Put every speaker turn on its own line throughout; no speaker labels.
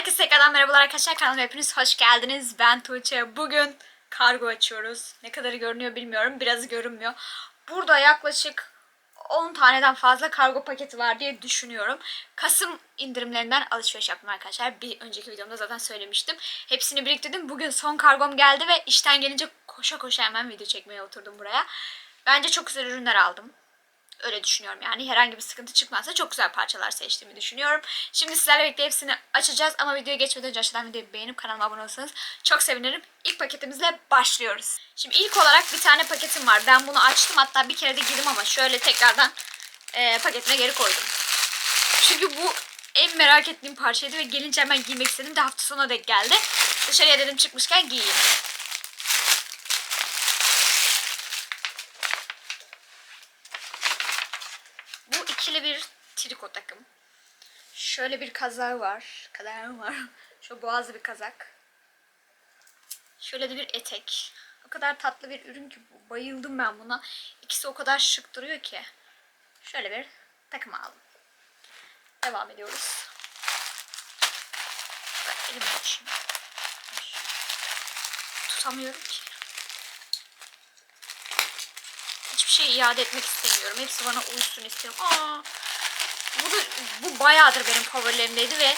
Herkese tekrardan merhabalar arkadaşlar. Kanalıma hepiniz hoş geldiniz. Ben Tuğçe. Bugün kargo açıyoruz. Ne kadarı görünüyor bilmiyorum. Biraz görünmüyor. Burada yaklaşık 10 taneden fazla kargo paketi var diye düşünüyorum. Kasım indirimlerinden alışveriş yaptım arkadaşlar. Bir önceki videomda zaten söylemiştim. Hepsini biriktirdim. Bugün son kargom geldi ve işten gelince koşa koşa hemen video çekmeye oturdum buraya. Bence çok güzel ürünler aldım. Öyle düşünüyorum yani. Herhangi bir sıkıntı çıkmazsa çok güzel parçalar seçtiğimi düşünüyorum. Şimdi sizlerle birlikte hepsini açacağız ama videoya geçmeden önce aşağıdan videoyu beğenip kanalıma abone olursanız çok sevinirim. İlk paketimizle başlıyoruz. Şimdi ilk olarak bir tane paketim var. Ben bunu açtım hatta bir kere de girdim ama şöyle tekrardan e, paketine geri koydum. Çünkü bu en merak ettiğim parçaydı ve gelince hemen giymek istedim de hafta sonuna denk geldi. Dışarıya dedim çıkmışken giyeyim. Bu ikili bir triko takım. Şöyle bir kazağı var. Kazağı var. Şu boğazlı bir kazak. Şöyle de bir etek. O kadar tatlı bir ürün ki. Bayıldım ben buna. İkisi o kadar şık duruyor ki. Şöyle bir takım aldım. Devam ediyoruz. Ben elimi açayım. Tutamıyorum ki. Hiçbir şey iade etmek istemiyorum. Hepsi bana uysun istiyorum. Aa, bu, da, bu bayağıdır benim favorilerimdeydi ve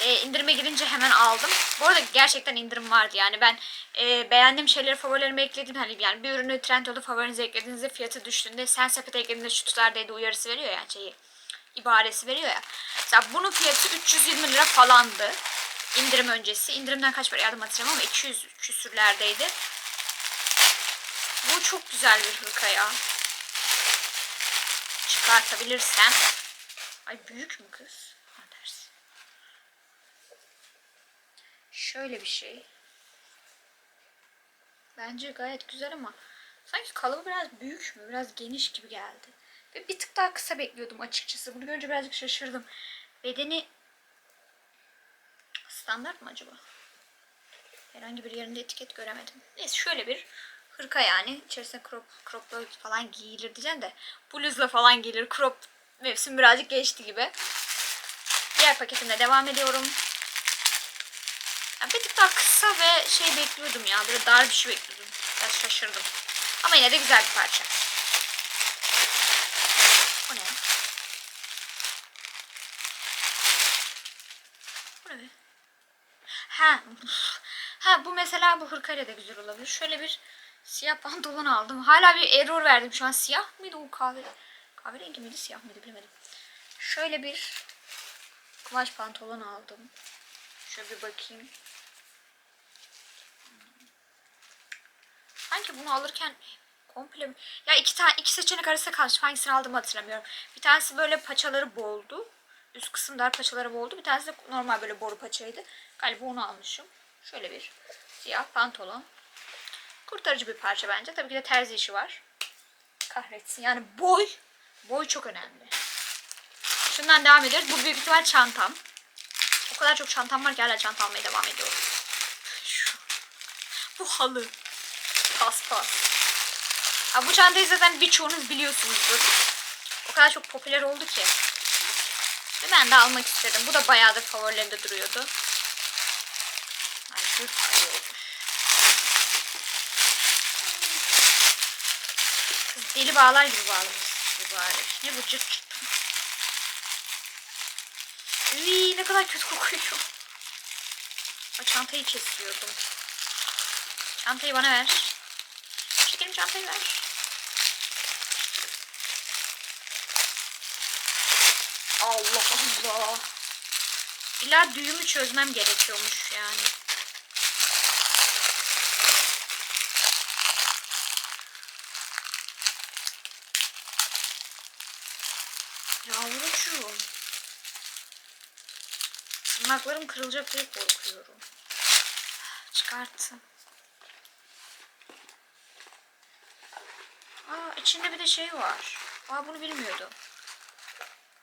e, indirime girince hemen aldım. Bu arada gerçekten indirim vardı yani ben e, beğendiğim şeyleri favorilerime ekledim. Hani yani bir ürünü Trendyol'da favorinize eklediğinizde fiyatı düştüğünde sen sepete eklediğinde şu tutar dedi uyarısı veriyor yani şeyi ibaresi veriyor ya. Mesela bunun fiyatı 320 lira falandı. indirim öncesi. İndirimden kaç para yardım hatırlamam ama 200 küsürlerdeydi. Bu çok güzel bir hırka ya. Çıkartabilirsem. Ay büyük mü kız? Ha dersin. Şöyle bir şey. Bence gayet güzel ama sanki kalıbı biraz büyük mü? Biraz geniş gibi geldi. Ve bir tık daha kısa bekliyordum açıkçası. Bunu görünce birazcık şaşırdım. Bedeni standart mı acaba? Herhangi bir yerinde etiket göremedim. Neyse şöyle bir hırka yani. İçerisine crop, crop'la falan giyilir diyeceğim de. Bluzla falan giyilir. Crop mevsim birazcık geçti gibi. Diğer paketimle devam ediyorum. Ya bir tık daha kısa ve şey bekliyordum ya. Böyle dar bir şey bekliyordum. Biraz şaşırdım. Ama yine de güzel bir parça. O ne? Bu ne? Ha, ha bu mesela bu hırkayla da güzel olabilir. Şöyle bir siyah pantolon aldım. Hala bir error verdim şu an. Siyah mıydı o kahve? Kahverengi miydi siyah mıydı bilemedim. Şöyle bir kumaş pantolon aldım. Şöyle bir bakayım. Sanki bunu alırken komple? Ya iki tane iki seçenek arasında kalmış. Hangisini aldığımı hatırlamıyorum. Bir tanesi böyle paçaları boldu. Üst kısım dar paçaları boldu. Bir tanesi de normal böyle boru paçaydı. Galiba onu almışım. Şöyle bir siyah pantolon. Kurtarıcı bir parça bence. Tabii ki de terzi işi var. Kahretsin. Yani boy. Boy çok önemli. Şundan devam ediyoruz. Bu büyük ihtimal çantam. O kadar çok çantam var ki hala çanta almaya devam ediyorum. Bu halı. Paspas. Ha, bu çantayı zaten birçoğunuz biliyorsunuzdur. O kadar çok popüler oldu ki. Ve ben de almak istedim. Bu da bayağı da favorilerimde duruyordu. Ay. Kız deli bağlar gibi bağlamış mübarek. Ne bu cırt cırt. Uy, ne kadar kötü kokuyor. O çantayı kesiyordum. Çantayı bana ver. Şekerim çantayı ver. Allah Allah. İlla düğümü çözmem gerekiyormuş yani. Yavrucuğum. Tırnaklarım kırılacak diye korkuyorum. Çıkarttım. Aa içinde bir de şey var. Aa bunu bilmiyordum.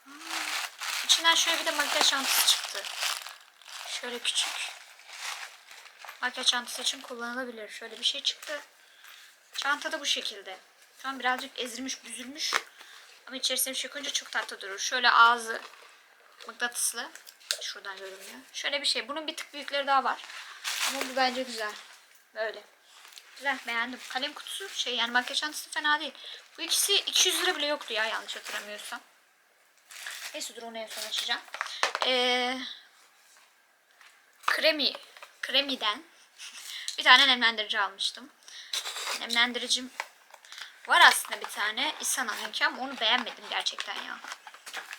Aa, içinden şöyle bir de makyaj çantası çıktı. Şöyle küçük. Makyaj çantası için kullanılabilir. Şöyle bir şey çıktı. Çanta da bu şekilde. Şu an birazcık ezilmiş, büzülmüş. Ama içerisine bir şey koyunca çok tatlı durur. Şöyle ağzı mıknatıslı. Şuradan görünüyor. Şöyle bir şey. Bunun bir tık büyükleri daha var. Ama bu bence güzel. Böyle. Güzel beğendim. Kalem kutusu şey yani makyaj çantası fena değil. Bu ikisi 200 lira bile yoktu ya yanlış hatırlamıyorsam. Neyse dur onu en son açacağım. Ee, kremi, kremiden bir tane nemlendirici almıştım. Nemlendiricim var aslında bir tane. İsana'nınki ama onu beğenmedim gerçekten ya.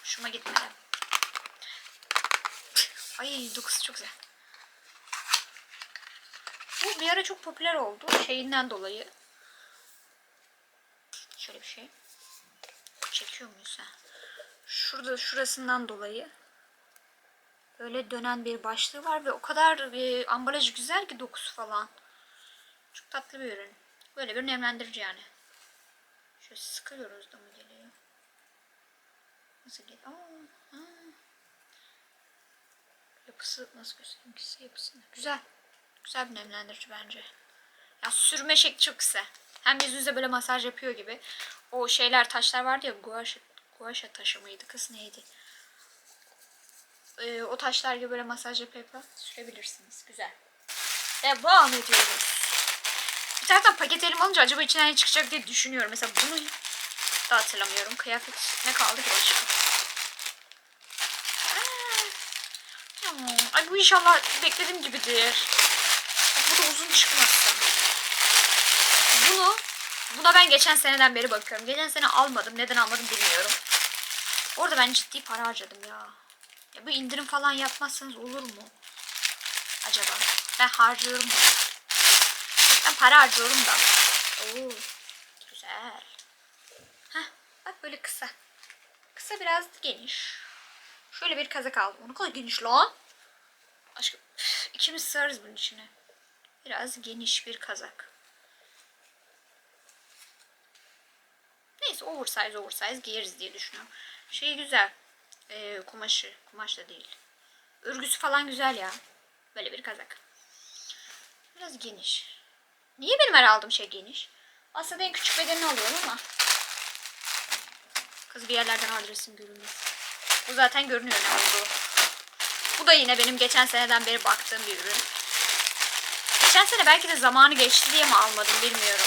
Hoşuma gitmedi. Ay dokusu çok güzel. Bu bir ara çok popüler oldu. Şeyinden dolayı. Şöyle bir şey. Çekiyor muyuz ha? Şurada şurasından dolayı. Böyle dönen bir başlığı var ve o kadar e, ambalajı güzel ki dokusu falan. Çok tatlı bir ürün. Böyle bir nemlendirici yani. Şöyle sıkıyoruz da mı geliyor? Nasıl geliyor? Yapısı nasıl göstereyim ki yapısı? Güzel. Güzel bir nemlendirici bence. Ya sürme şekli çok güzel. Hem yüzünüze böyle masaj yapıyor gibi. O şeyler taşlar vardı ya guaşa, guaşa taşı mıydı kız neydi? Ee, o taşlar gibi böyle masaj yapa sürebilirsiniz. Güzel. Devam ediyoruz. Taraftan paket elim alınca acaba içinden ne çıkacak diye düşünüyorum. Mesela bunu da hatırlamıyorum. Kıyafet ne kaldı ki başka? Aa, Ay bu inşallah beklediğim gibidir. Bu da uzun çıkmazsa. Bunu buna ben geçen seneden beri bakıyorum. Geçen sene almadım. Neden almadım bilmiyorum. Orada ben ciddi para harcadım ya. Ya bu indirim falan yapmazsanız olur mu? Acaba? Ben harcıyorum da. Ben para harcıyorum da. Oo, güzel. Heh, bak böyle kısa. Kısa biraz geniş. Şöyle bir kazak aldım. O ne kadar geniş lan. Aşkım üf, ikimiz sığarız bunun içine. Biraz geniş bir kazak. Neyse oversize oversize giyeriz diye düşünüyorum. Şey güzel. Ee, kumaşı. Kumaş da değil. Örgüsü falan güzel ya. Böyle bir kazak. Biraz geniş. Niye benim her aldığım şey geniş? Aslında en küçük bedenini alıyorum ama. Kız bir yerlerden adresim görünmez. Bu zaten görünüyor ne olduğu. Bu da yine benim geçen seneden beri baktığım bir ürün. Geçen sene belki de zamanı geçti diye mi almadım bilmiyorum.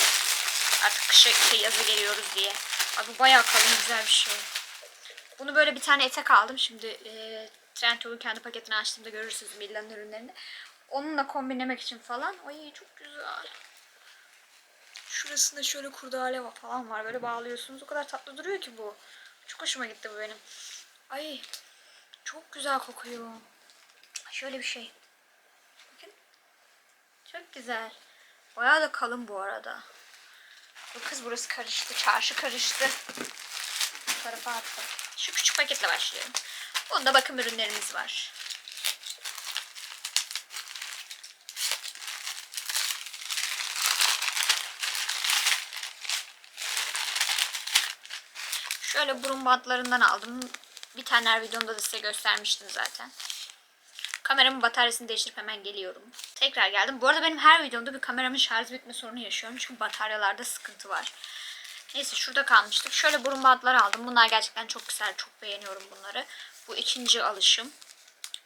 Artık kışa şey yazı geliyoruz diye. Abi bu bayağı kalın güzel bir şey. Bunu böyle bir tane etek aldım. Şimdi e, Trendyol'un kendi paketini açtığımda görürsünüz Milla'nın ürünlerini. Onunla kombinlemek için falan. Ay çok güzel. Şurasında şöyle kurdale falan var. Böyle bağlıyorsunuz. O kadar tatlı duruyor ki bu. Çok hoşuma gitti bu benim. Ay çok güzel kokuyor. Şöyle bir şey. Bakın. Çok güzel. Bayağı da kalın bu arada. Bu kız burası karıştı. Çarşı karıştı. Bu tarafa attım. Şu küçük paketle başlıyorum. Bunda bakım ürünlerimiz var. Şöyle burun bantlarından aldım. Bir tane her videomda da size göstermiştim zaten. Kameramın bataryasını değiştirip hemen geliyorum. Tekrar geldim. Bu arada benim her videomda bir kameramın şarj bitme sorunu yaşıyorum. Çünkü bataryalarda sıkıntı var. Neyse şurada kalmıştık. Şöyle burun bantları aldım. Bunlar gerçekten çok güzel. Çok beğeniyorum bunları. Bu ikinci alışım.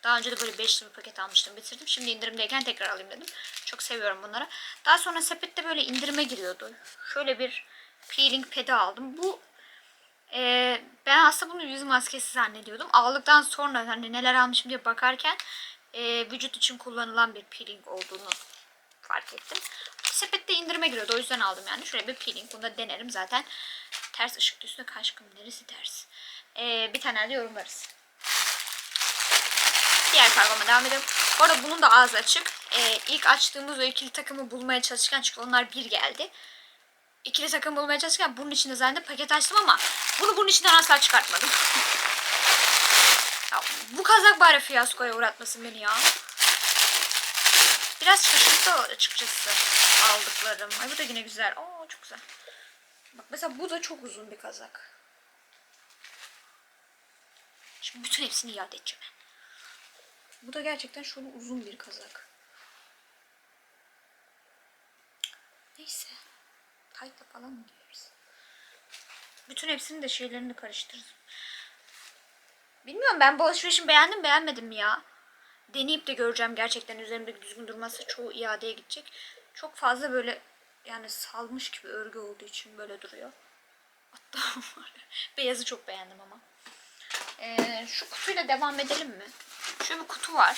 Daha önce de böyle 5 bir paket almıştım. Bitirdim. Şimdi indirimdeyken tekrar alayım dedim. Çok seviyorum bunları. Daha sonra sepette böyle indirime giriyordu. Şöyle bir peeling pedi aldım. Bu ee, ben aslında bunu yüz maskesi zannediyordum. Aldıktan sonra hani neler almışım diye bakarken e, vücut için kullanılan bir peeling olduğunu fark ettim. Sepette indirime giriyordu o yüzden aldım yani. Şöyle bir peeling bunu da denerim zaten. Ters ışık üstüne kaşkım neresi ters. Ee, bir tane de yorumlarız. Diğer kargoma devam edelim. Bu arada bunun da ağzı açık. Ee, ilk açtığımız o ikili takımı bulmaya çalışırken çünkü onlar bir geldi ikili takım bulmaya çalışırken bunun içinde zannedip paket açtım ama bunu bunun içinden asla çıkartmadım. ya, bu kazak bari fiyaskoya uğratmasın beni ya. Biraz şaşırttı açıkçası aldıklarım. Ay bu da yine güzel. Aa çok güzel. Bak mesela bu da çok uzun bir kazak. Şimdi bütün hepsini iade edeceğim. Bu da gerçekten şöyle uzun bir kazak. Neyse. Taytla falan mı? Bütün hepsini de şeylerini karıştırırım. Bilmiyorum ben bu alışverişimi beğendim beğenmedim ya? deneyip de göreceğim gerçekten üzerimde düzgün durması çoğu iadeye gidecek. Çok fazla böyle yani salmış gibi örgü olduğu için böyle duruyor. Hatta beyazı çok beğendim ama. Ee, şu kutuyla devam edelim mi? Şöyle bir kutu var.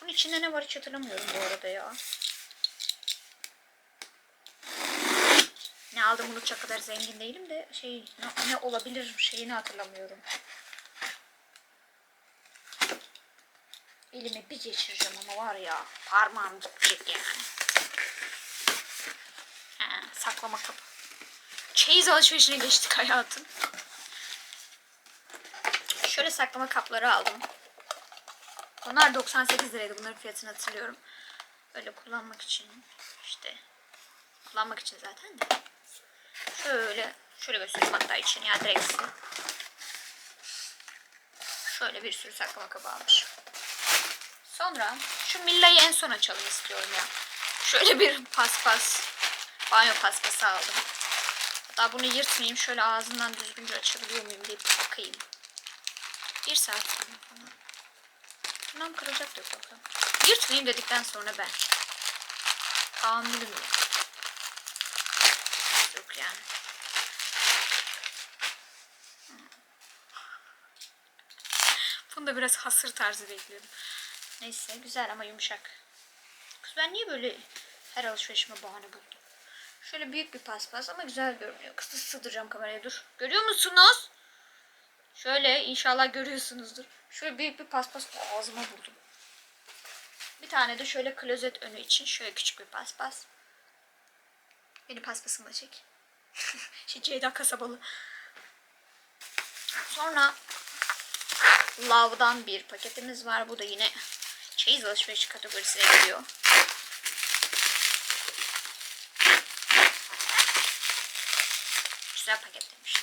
Bunun içinde ne var hiç hatırlamıyorum bu arada ya. Ne aldım unutacak kadar zengin değilim de şey ne, ne olabilir şeyini hatırlamıyorum. Elime bir geçireceğim ama var ya parmağım gidecek yani. Ha, saklama kapı. Çeyiz alışverişine geçtik hayatım. Şöyle saklama kapları aldım. Bunlar 98 liraydı. Bunların fiyatını hatırlıyorum. Böyle kullanmak için işte kullanmak için zaten de. Şöyle şöyle göstereyim hatta içini ya direkt. Şöyle bir sürü saklama kabı almışım. Sonra şu Milla'yı en son açalım istiyorum ya. Şöyle bir paspas, banyo paspası aldım. Hatta bunu yırtmayayım. Şöyle ağzından düzgünce açabiliyor muyum diye bir bakayım. Bir saat sonra falan. Bundan kırılacak yok bakalım. Yırtmayayım dedikten sonra ben. Tahammülüm yok. Yani. Bunda biraz hasır tarzı bekliyordum. Neyse güzel ama yumuşak. Kız ben niye böyle her alışverişime bahane buldum? Şöyle büyük bir paspas ama güzel görünüyor. Kızı sığdıracağım kameraya dur. Görüyor musunuz? Şöyle inşallah görüyorsunuzdur. Şöyle büyük bir paspas ağzıma buldum. Bir tane de şöyle klozet önü için şöyle küçük bir paspas. Beni paspasımla çek. şey Ceyda kasabalı. Sonra Love'dan bir paketimiz var. Bu da yine çeyiz alışverişi kategorisine giriyor. Güzel paketlemiş.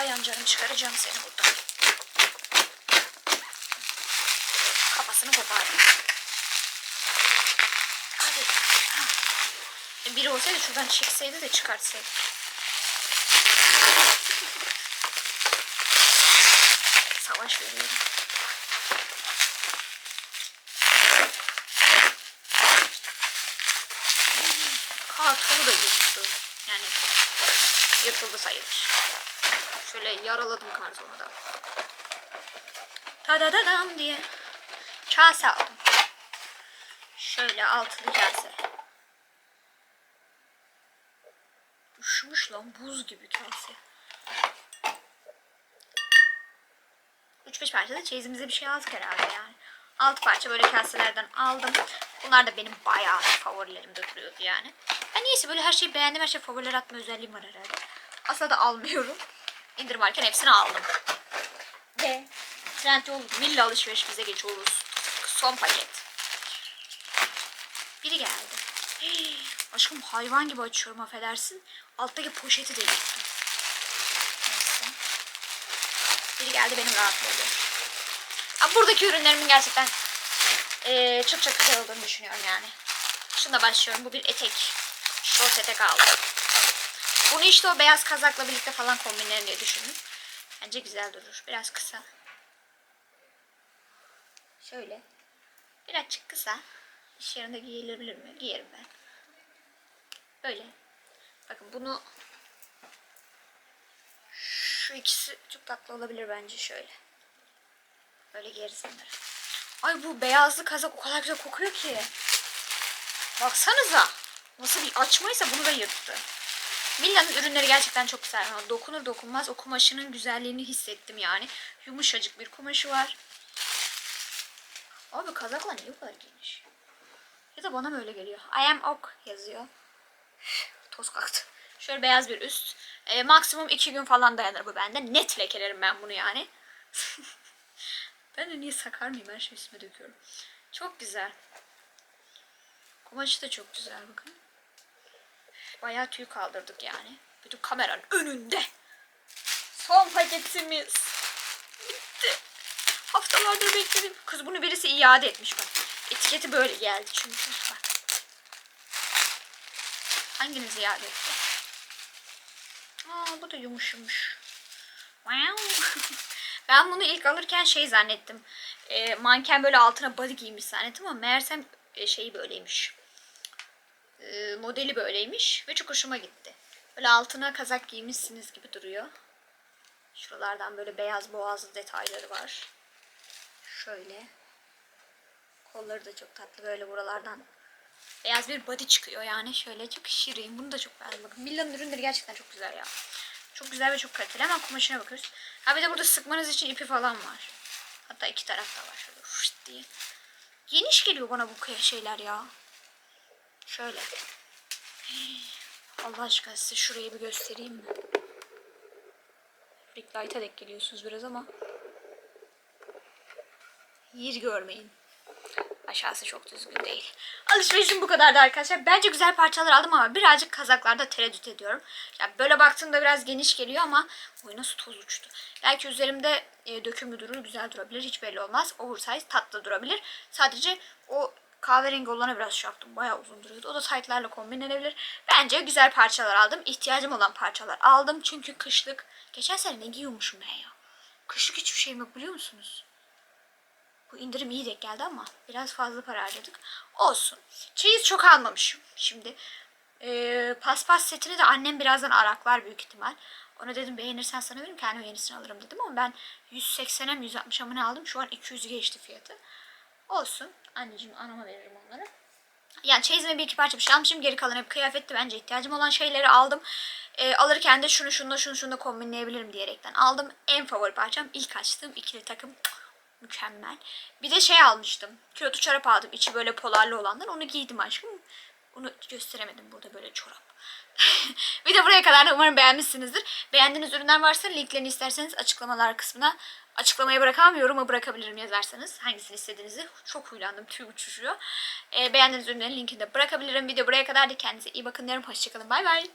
Dayan canım çıkaracağım seni buradan. Kafasını kopardım. Hadi. E, Biri olsaydı şuradan çekseydi de çıkartsaydı. Savaş veriyorum. Kartonu da yırttı. Yani yırtıldı sayılır. Şöyle yaraladım kartonu da. Ta da da dam diye. Kase aldım. Şöyle altılı kase. Üşümüş lan buz gibi kase. 3-5 parça da çeyizimize bir şey aldık herhalde yani. 6 parça böyle kaselerden aldım. Bunlar da benim bayağı favorilerimde duruyordu yani. Ben niyeyse böyle her şeyi beğendim her şey favoriler atma özelliğim var herhalde. Asla da almıyorum. İndirim varken hepsini aldım. Ve Trendyol Villa alışverişimize geçiyoruz. Son paket. Biri geldi. Hii, aşkım hayvan gibi açıyorum affedersin. Alttaki poşeti de yırttım. Neyse. Biri geldi benim rahatladı. Abi buradaki ürünlerimin gerçekten eee, çok çok güzel olduğunu düşünüyorum yani. Şuna başlıyorum. Bu bir etek. Short etek aldım. Bunu işte o beyaz kazakla birlikte falan kombinlerim diye düşündüm. Bence güzel durur. Biraz kısa. Şöyle. Birazcık kısa. İş yerinde giyilebilir mi? Giyerim ben. Böyle. Bakın bunu şu ikisi çok tatlı olabilir bence şöyle. Böyle giyeriz bunları. Ay bu beyazlı kazak o kadar güzel kokuyor ki. Baksanıza. Nasıl bir açmaysa bunu da yırttı. Milla'nın ürünleri gerçekten çok güzel. Dokunur dokunmaz o kumaşının güzelliğini hissettim yani. Yumuşacık bir kumaşı var. Abi kazaklar niye bu kadar geniş? Ya da bana mı öyle geliyor? I am ok yazıyor. Toz kalktı. Şöyle beyaz bir üst. Ee, maksimum iki gün falan dayanır bu bende. Net lekelerim ben bunu yani. ben de niye sakar mıyım? Her şeyi üstüme döküyorum. Çok güzel. Kumaşı da çok güzel bakın. Bayağı tüy kaldırdık yani. Bütün kameranın önünde. Son paketimiz. Bitti. Haftalardır bekledim. Kız bunu birisi iade etmiş bak. Etiketi böyle geldi çünkü. Bak. Hanginiz iade etti? Aa bu da yumuşamış. Wow. ben bunu ilk alırken şey zannettim. E, manken böyle altına body giymiş zannettim ama meğersem e, şeyi böyleymiş. E, modeli böyleymiş ve çok hoşuma gitti. Böyle altına kazak giymişsiniz gibi duruyor. Şuralardan böyle beyaz boğazlı detayları var. Şöyle. Kolları da çok tatlı böyle buralardan beyaz bir body çıkıyor yani şöyle çok şirin. Bunu da çok beğendim. Bakın Milla'nın ürünleri gerçekten çok güzel ya. Çok güzel ve çok kaliteli. Hemen kumaşına bakıyoruz. Ha bir de burada sıkmanız için ipi falan var. Hatta iki tarafta var şöyle diye. Geniş geliyor bana bu şeyler ya. Şöyle. Allah aşkına size şurayı bir göstereyim mi? Rick Light'a denk geliyorsunuz biraz ama yer görmeyin. Aşağısı çok düzgün değil. Alışverişim bu kadardı arkadaşlar. Bence güzel parçalar aldım ama birazcık kazaklarda tereddüt ediyorum. Yani böyle baktığımda biraz geniş geliyor ama oy nasıl toz uçtu. Belki üzerimde e, dökümlü durur, güzel durabilir. Hiç belli olmaz. Oversize tatlı durabilir. Sadece o kahverengi olana biraz şey yaptım. Bayağı uzun duruyordu. O da taytlarla kombinlenebilir. Bence güzel parçalar aldım. İhtiyacım olan parçalar aldım. Çünkü kışlık. Geçen sene ne giyiyormuşum ben ya. Kışlık hiçbir şeyim yok biliyor musunuz? Bu indirim iyi denk geldi ama biraz fazla para harcadık. Olsun. Çeyiz çok almamışım. Şimdi eee, paspas setini de annem birazdan araklar büyük ihtimal. Ona dedim beğenirsen sana veririm kendim yenisini alırım dedim ama ben 180'e mi 160'a mı ne aldım? Şu an 200 geçti fiyatı. Olsun. Anneciğim anama veririm onları. Yani çeyizime bir iki parça bir şey almışım. Geri kalan hep kıyafetti. Bence ihtiyacım olan şeyleri aldım. Ee, alırken de şunu şununla şunu şununla kombinleyebilirim diyerekten aldım. En favori parçam ilk açtığım ikili takım. Mükemmel. Bir de şey almıştım. Külotlu çorap aldım. İçi böyle polarlı olanlar. Onu giydim aşkım. Onu gösteremedim burada böyle çorap. bir de buraya kadar da umarım beğenmişsinizdir. Beğendiğiniz ürünler varsa linklerini isterseniz açıklamalar kısmına açıklamaya bırakamam yoruma bırakabilirim yazarsanız. Hangisini istediğinizi çok huylandım tüy uçuşuyor. Ee, beğendiğiniz ürünlerin linkini de bırakabilirim. Video buraya kadar da kendinize iyi bakın diyorum. Hoşçakalın bay bay.